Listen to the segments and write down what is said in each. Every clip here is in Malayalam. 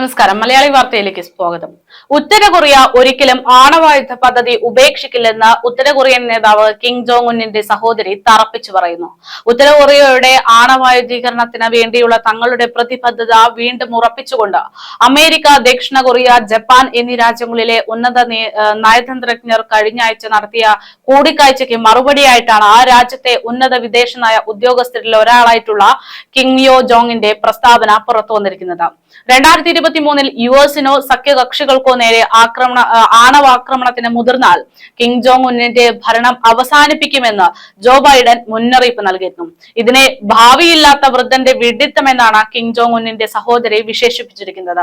നമസ്കാരം. മലയാളി വാർത്തയിലേക്ക് സ്വാഗതം. ഉത്തര കൊറിയ ഒരിക്കലും ആണവായുധ പദ്ധതി ഉപേക്ഷിക്കില്ലെന്ന് ഉത്തര കൊറിയൻ നേതാവ് കിം ജോങ് ഉന്നിന്റെ സഹോദരി തറപ്പിച്ചു പറയുന്നു. ഉത്തര കൊറിയയുടെ ആണവായുധീകരണത്തിന് വേണ്ടിയുള്ള തങ്ങളുടെ പ്രതിബദ്ധത വീണ്ടും ഉറപ്പിച്ചുകൊണ്ട് അമേരിക്ക ദക്ഷിണ കൊറിയ ജപ്പാൻ എന്നീ രാജ്യങ്ങളിലെ ഉന്നത നയതന്ത്രജ്ഞർ കഴിഞ്ഞ ആഴ്ച നടത്തിയ കൂടിക്കാഴ്ചയ്ക്ക് മറുപടിയായിട്ടാണ് ആ രാജ്യത്തെ ഉന്നത വിദേശ നയ ഉദ്യോഗസ്ഥരിൽ ഒരാളായിട്ടുള്ള കിങ് യോ ജോങ്ങിന്റെ പ്രസ്താവന പുറത്തു വന്നിരിക്കുന്നത്. രണ്ടായിരത്തി ഇരുപത്തി മൂന്നിൽ യു എസിനോ സഖ്യകക്ഷികൾക്കോ നേരെ ആക്രമണ ആണവാക്രമണത്തിന് മുതിർന്നാൽ കിങ് ജോങ് ഉന്നിന്റെ ഭരണം അവസാനിപ്പിക്കുമെന്ന് ജോ ബൈഡൻ മുന്നറിയിപ്പ് നൽകിയിരുന്നു. ഇതിനെ ഭാവിയില്ലാത്ത വൃദ്ധന്റെ വിഡിത്തമെന്നാണ് കിങ് ജോങ് ഉന്നിന്റെ സഹോദരി വിശേഷിപ്പിച്ചിരിക്കുന്നത്.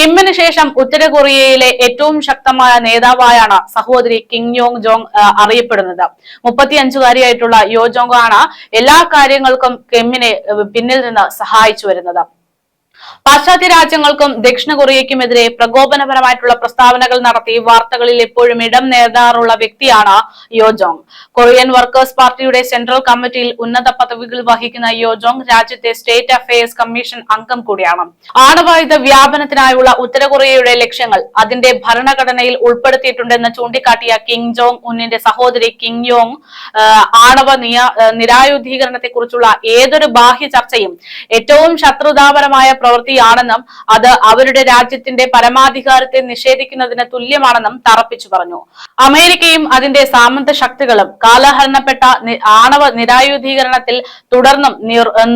കിമ്മിന് ശേഷം ഉത്തര കൊറിയയിലെ ഏറ്റവും ശക്തമായ നേതാവായാണ് സഹോദരി കിങ് യോങ് ജോങ് അറിയപ്പെടുന്നത്. മുപ്പത്തിയഞ്ചുകാരിയായിട്ടുള്ള യോ ജോങ് ആണ് എല്ലാ കാര്യങ്ങൾക്കും കിമ്മിനെ പിന്നിൽ നിന്ന് സഹായിച്ചു വരുന്നത്. പാശ്ചാത്യ രാജ്യങ്ങൾക്കും ദക്ഷിണ കൊറിയയ്ക്കുമെതിരെ പ്രകോപനപരമായിട്ടുള്ള പ്രസ്താവനകൾ നടത്തി വാർത്തകളിൽ എപ്പോഴും ഇടം നേടാറുള്ള വ്യക്തിയാണ് യോജോങ് കൊറിയൻ വർക്കേഴ്സ് പാർട്ടിയുടെ സെൻട്രൽ കമ്മിറ്റിയിൽ ഉന്നത പദവികൾ വഹിക്കുന്ന യോജോങ് രാജ്യത്തെ സ്റ്റേറ്റ് അഫയേഴ്സ് കമ്മീഷൻ അംഗം കൂടിയാണ്. ആണവായുധ വ്യാപനത്തിനായുള്ള ഉത്തര കൊറിയയുടെ ലക്ഷ്യങ്ങൾ അതിന്റെ ഭരണഘടനയിൽ ഉൾപ്പെടുത്തിയിട്ടുണ്ടെന്ന് ചൂണ്ടിക്കാട്ടിയ കിങ് ജോങ് ഉന്നിന്റെ സഹോദരി കിങ് യോങ് ആണവ നിരായുധീകരണത്തെക്കുറിച്ചുള്ള ഏതൊരു ബാഹ്യ ചർച്ചയും ഏറ്റവും ശത്രുതാപരമായ പ്രവൃത്തിയാണെന്നും അത് അവരുടെ രാജ്യത്തിന്റെ പരമാധികാരത്തെ നിഷേധിക്കുന്നതിന് തുല്യമാണെന്നും തറപ്പിച്ചു പറഞ്ഞു. അമേരിക്കയും അതിന്റെ സാമന്ത ശക്തികളും കാലഹരണപ്പെട്ട ആണവ നിരായുധീകരണത്തിൽ തുടർന്നും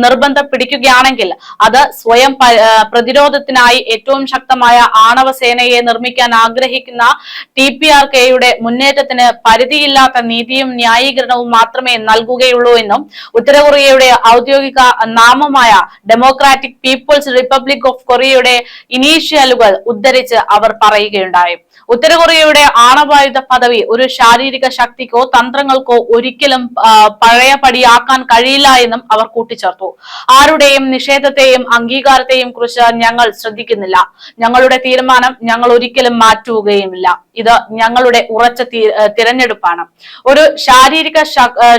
നിർബന്ധം പിടിക്കുകയാണെങ്കിൽ അത് സ്വയം പ്രതിരോധത്തിനായി ഏറ്റവും ശക്തമായ ആണവ സേനയെ നിർമ്മിക്കാൻ ആഗ്രഹിക്കുന്ന ടി പി ആർ കെയുടെ മുന്നേറ്റത്തിന് പരിധിയില്ലാത്ത നീതിയും ന്യായീകരണവും മാത്രമേ നൽകുകയുള്ളൂ എന്നും ഉത്തര കൊറിയയുടെ ഔദ്യോഗിക നാമമായ ഡെമോക്രാറ്റിക് പീപ്പിൾസ് റിപ്പബ്ലിക് ഓഫ് കൊറിയയുടെ ഇനീഷ്യലുകൾ ഉദ്ധരിച്ച് അവർ പറയുകയുണ്ടായി. ഉത്തര കൊറിയയുടെ ആണവായുധ പദവി ഒരു ശാരീരിക ശക്തിക്കോ തന്ത്രങ്ങൾക്കോ ഒരിക്കലും പഴയ പഴയപടിയാക്കാൻ കഴിയില്ല എന്നും അവർ കൂട്ടിച്ചേർത്തു. ആരുടെയും നിഷേധത്തെയും അംഗീകാരത്തെയും കുറിച്ച് ഞങ്ങൾ ശ്രദ്ധിക്കുന്നില്ല. ഞങ്ങളുടെ തീരുമാനം ഞങ്ങൾ ഒരിക്കലും മാറ്റുകയുമില്ല. ഇത് ഞങ്ങളുടെ ഉറച്ച തിരഞ്ഞെടുപ്പാണ്. ഒരു ശാരീരിക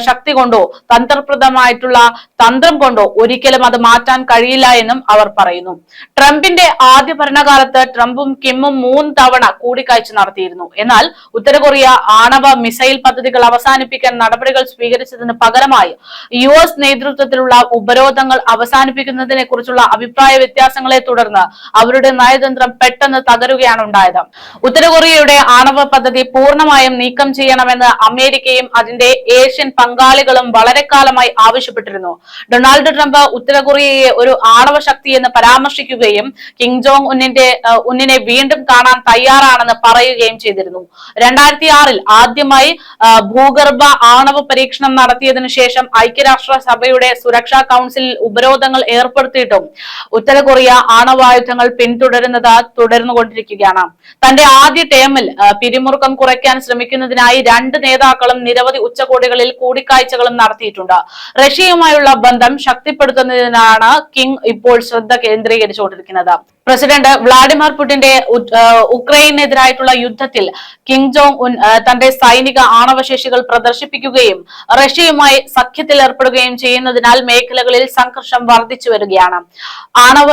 ശക്തി കൊണ്ടോ തന്ത്രപ്രദമായിട്ടുള്ള തന്ത്രം കൊണ്ടോ ഒരിക്കലും അത് മാറ്റാൻ കഴിയില്ല എന്നും അവർ പറയുന്നു. ട്രംപിന്റെ ആദ്യ ഭരണകാലത്ത് ട്രംപും കിമ്മും മൂന്ന് തവണ കൂടിക്കാഴ്ച നടത്തിയിരുന്നു. എന്നാൽ ഉത്തര കൊറിയ ആണവ മിസൈൽ പദ്ധതികൾ അവസാനിപ്പിക്കാൻ നടപടികൾ സ്വീകരിച്ചതിന് പകരമായി യു എസ് നേതൃത്വത്തിലുള്ള ഉപരോധങ്ങൾ അവസാനിപ്പിക്കുന്നതിനെ കുറിച്ചുള്ള അഭിപ്രായ വ്യത്യാസങ്ങളെ തുടർന്ന് അവരുടെ നയതന്ത്രം പെട്ടെന്ന് തകരുകയാണ് ഉണ്ടായത്. ഉത്തര കൊറിയയുടെ ആണവ പദ്ധതി പൂർണമായും നീക്കം ചെയ്യണമെന്ന് അമേരിക്കയും അതിന്റെ ഏഷ്യൻ പങ്കാളികളും വളരെ കാലമായി ആവശ്യപ്പെട്ടിരുന്നു. ഡൊണാൾഡ് ട്രംപ് ഉത്തര കൊറിയയെ ഒരു ആണവ ശക്തി എന്ന് പരാമർശിക്കുകയും കിങ് ജോങ് ഉന്നിന്റെ ഉന്നിനെ വീണ്ടും കാണാൻ തയ്യാറാണെന്ന് പറയുകയും ചെയ്തിരുന്നു. രണ്ടായിരത്തി ആറിൽ ആദ്യമായി ഭൂഗർഭ ആണവ പരീക്ഷണം നടത്തിയതിനു ശേഷം ഐക്യരാഷ്ട്ര സഭയുടെ സുരക്ഷാ കൗൺസിലിൽ ഉപരോധങ്ങൾ ഏർപ്പെടുത്തിയിട്ടും ഉത്തര കൊറിയ ആണവായുധങ്ങൾ പിന്തുടരുന്നത് തുടർന്നുകൊണ്ടിരിക്കുകയാണ്. തന്റെ ആദ്യ ടേമിൽ പിരിമുറുക്കം കുറയ്ക്കാൻ ശ്രമിക്കുന്നതിനായി രണ്ട് നേതാക്കളും നിരവധി ഉച്ചകോടികളിൽ കൂടിക്കാഴ്ചകളും നടത്തിയിട്ടുണ്ട്. റഷ്യയുമായുള്ള ബന്ധം ശക്തിപ്പെടുത്തുന്നതിനാണ് കിങ് ഇപ്പോൾ ശ്രദ്ധ കേന്ദ്രീകരിച്ചുകൊണ്ടിരിക്കുന്നത്. പ്രസിഡന്റ് വ്ളാഡിമിർ പുടിന്റെ ഉക്രൈനെതിരായിട്ടുള്ള യുദ്ധത്തിൽ കിങ് ജോങ് ഉൻ തന്റെ സൈനിക ആണവശേഷികൾ പ്രദർശിപ്പിക്കുകയും റഷ്യയുമായി സഖ്യത്തിൽ ഏർപ്പെടുകയും ചെയ്യുന്നതിനാൽ മേഖലകളിൽ സംഘർഷം വർദ്ധിച്ചു വരികയാണ്. ആണവ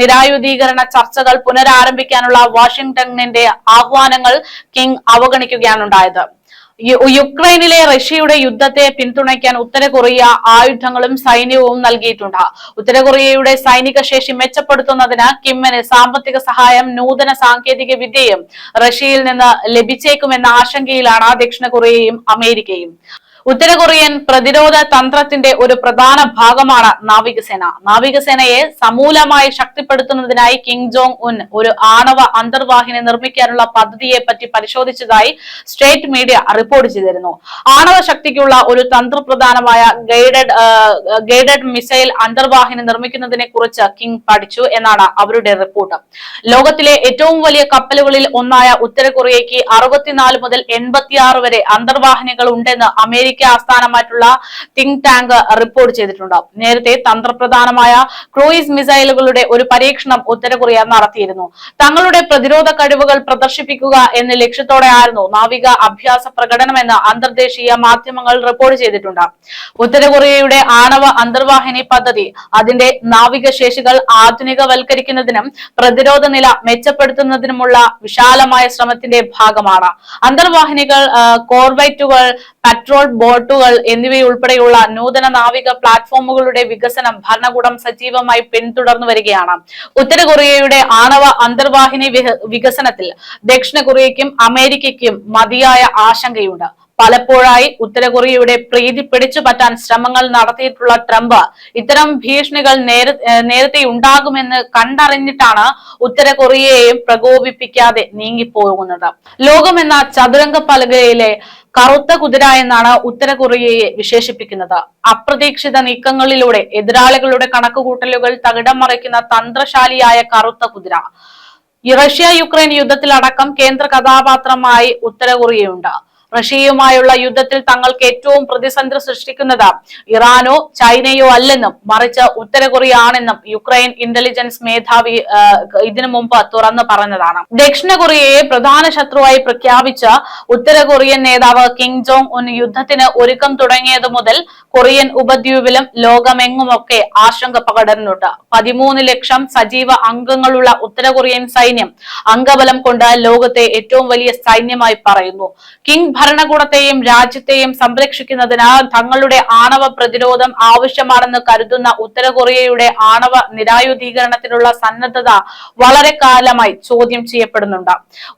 നിരായുധീകരണ ചർച്ചകൾ പുനരാരംഭിക്കാനുള്ള വാഷിംഗ്ടണിന്റെ ആഹ്വാനങ്ങൾ കിങ് അവഗണിക്കുകയാണ് ഉണ്ടായത് യു- യുക്രൈനിലെ റഷ്യയുടെ യുദ്ധത്തെ പിന്തുണയ്ക്കാൻ ഉത്തര കൊറിയ ആയുധങ്ങളും സൈന്യവും നൽകിയിട്ടുണ്ട്. ഉത്തര കൊറിയയുടെ സൈനിക ശേഷി മെച്ചപ്പെടുത്തുന്നതിന് കിമ്മിന് സാമ്പത്തിക സഹായം നൂതന സാങ്കേതിക വിദ്യയും റഷ്യയിൽ നിന്ന് ലഭിച്ചേക്കുമെന്ന ആശങ്കയിലാണ് ദക്ഷിണ കൊറിയയും അമേരിക്കയും. ഉത്തര കൊറിയൻ പ്രതിരോധ തന്ത്രത്തിന്റെ ഒരു പ്രധാന ഭാഗമാണ് നാവികസേന. നാവികസേനയെ സമൂലമായി ശക്തിപ്പെടുത്തുന്നതിനായി കിങ് ജോങ് ഉൻ ഒരു ആണവ അന്തർവാഹിനി നിർമ്മിക്കാനുള്ള പദ്ധതിയെ പറ്റി പരിശോധിച്ചതായി സ്റ്റേറ്റ് മീഡിയ റിപ്പോർട്ട് ചെയ്തിരുന്നു. ആണവ ശക്തിക്കുള്ള ഒരു തന്ത്രപ്രധാനമായ ഗൈഡഡ് ഗൈഡഡ് മിസൈൽ അന്തർവാഹിനി നിർമ്മിക്കുന്നതിനെ കുറിച്ച് കിങ് പഠിച്ചു എന്നാണ് അവരുടെ റിപ്പോർട്ട്. ലോകത്തിലെ ഏറ്റവും വലിയ കപ്പലുകളിൽ ഒന്നായ ഉത്തര കൊറിയയ്ക്ക് അറുപത്തിനാല് മുതൽ എൺപത്തിയാറ് വരെ അന്തർവാഹിനികൾ ഉണ്ടെന്ന് അമേരിക്ക അമേരിക്ക ആസ്ഥാനമായിട്ടുള്ള തിങ്ക് ടാങ്ക് റിപ്പോർട്ട് ചെയ്തിട്ടുണ്ട്. നേരത്തെ തന്ത്രപ്രധാനമായ ക്രൂയിസ് മിസൈലുകളുടെ ഒരു പരീക്ഷണം ഉത്തര കൊറിയ നടത്തിയിരുന്നു. തങ്ങളുടെ പ്രതിരോധ കഴിവുകൾ പ്രദർശിപ്പിക്കുക എന്ന ലക്ഷ്യത്തോടെയായിരുന്നു നാവിക അഭ്യാസ പ്രകടനമെന്ന് അന്തർദേശീയ മാധ്യമങ്ങൾ റിപ്പോർട്ട് ചെയ്തിട്ടുണ്ട്. ഉത്തര കൊറിയയുടെ ആണവ അന്തർവാഹിനി പദ്ധതി അതിന്റെ നാവിക ശേഷികൾ ആധുനികവൽക്കരിക്കുന്നതിനും പ്രതിരോധ നില മെച്ചപ്പെടുത്തുന്നതിനുമുള്ള വിശാലമായ ശ്രമത്തിന്റെ ഭാഗമാണ്. അന്തർവാഹിനികൾ കോർവൈറ്റുകൾ പെട്രോൾ ബോട്ടുകൾ എന്നിവയുൾപ്പെടെയുള്ള നൂതന നാവിക പ്ലാറ്റ്ഫോമുകളുടെ വികസനം ഭരണകൂടം സജീവമായി പിന്തുടർന്നു വരികയാണ്. ഉത്തര കൊറിയയുടെ ആണവ അന്തർവാഹിനി വികസനത്തിൽ ദക്ഷിണ കൊറിയയ്ക്കും അമേരിക്കയ്ക്കും മതിയായ ആശങ്കയുണ്ട്. പലപ്പോഴായി ഉത്തര കൊറിയയുടെ പ്രീതി പിടിച്ചു പറ്റാൻ ശ്രമങ്ങൾ നടത്തിയിട്ടുള്ള ട്രംപ് ഇത്തരം ഭീഷണികൾ നേരത്തെ ഉണ്ടാകുമെന്ന് കണ്ടറിഞ്ഞിട്ടാണ് ഉത്തര കൊറിയയെയും പ്രകോപിപ്പിക്കാതെ നീങ്ങിപ്പോകുന്നത്. ലോകമെന്ന ചതുരംഗ പലകയിലെ കറുത്ത കുതിര എന്നാണ് ഉത്തര കൊറിയയെ വിശേഷിപ്പിക്കുന്നത്. അപ്രതീക്ഷിത നീക്കങ്ങളിലൂടെ എതിരാളികളുടെ കണക്കുകൂട്ടലുകൾ തകിടം മറിക്കുന്ന തന്ത്രശാലിയായ കറുത്ത കുതിര. റഷ്യ യുക്രൈൻ യുദ്ധത്തിലടക്കം കേന്ദ്ര കഥാപാത്രമായി ഉത്തര കൊറിയയുണ്ട് റഷ്യയുമായുള്ള യുദ്ധത്തിൽ തങ്ങൾക്ക് ഏറ്റവും പ്രതിസന്ധി സൃഷ്ടിക്കുന്നത് ഇറാനോ ചൈനയോ അല്ലെന്നും മറിച്ച് ഉത്തര കൊറിയ ആണെന്നും യുക്രൈൻ ഇന്റലിജൻസ് മേധാവി ഇതിനു മുമ്പ് തുറന്നു പറഞ്ഞതാണ്. ദക്ഷിണ കൊറിയയെ പ്രധാന ശത്രുവായി പ്രഖ്യാപിച്ച ഉത്തര കൊറിയൻ നേതാവ് കിം ജോങ് ഉൻ യുദ്ധത്തിന് ഒരുക്കം തുടങ്ങിയതു മുതൽ കൊറിയൻ ഉപദ്വീപിലും ലോകമെങ്ങുമൊക്കെ ആശങ്ക പകരുന്നുണ്ട്. പതിമൂന്ന് ലക്ഷം സജീവ അംഗങ്ങളുള്ള ഉത്തര കൊറിയൻ സൈന്യം അംഗബലം കൊണ്ട് ലോകത്തെ ഏറ്റവും വലിയ സൈന്യമായി പറയുന്നു. കിങ് ഭരണകൂടത്തെയും രാജ്യത്തെയും സംരക്ഷിക്കുന്നതിന് തങ്ങളുടെ ആണവ പ്രതിരോധം ആവശ്യമാണെന്ന് കരുതുന്ന ഉത്തര കൊറിയയുടെ ആണവ നിരായുധീകരണത്തിനുള്ള സന്നദ്ധത വളരെ കാലമായി ചോദ്യം ചെയ്യപ്പെടുന്നുണ്ട്.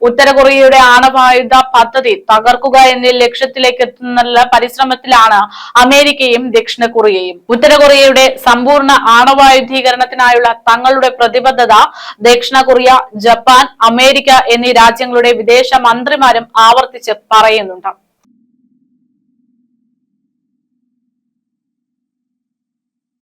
ഉത്തര കൊറിയയുടെ ആണവായുധ പദ്ധതി തകർക്കുക എന്ന ലക്ഷ്യത്തിലേക്ക് എത്തുന്നുള്ള പരിശ്രമത്തിലാണ് അമേരിക്കയും ദക്ഷിണ കൊറിയയും. ഉത്തര കൊറിയയുടെ സമ്പൂർണ ആണവായുധീകരണത്തിനായുള്ള തങ്ങളുടെ പ്രതിബദ്ധത ദക്ഷിണ കൊറിയ ജപ്പാൻ അമേരിക്ക എന്നീ രാജ്യങ്ങളുടെ വിദേശ മന്ത്രിമാരും ആവർത്തിച്ച് പറയുന്നുണ്ട്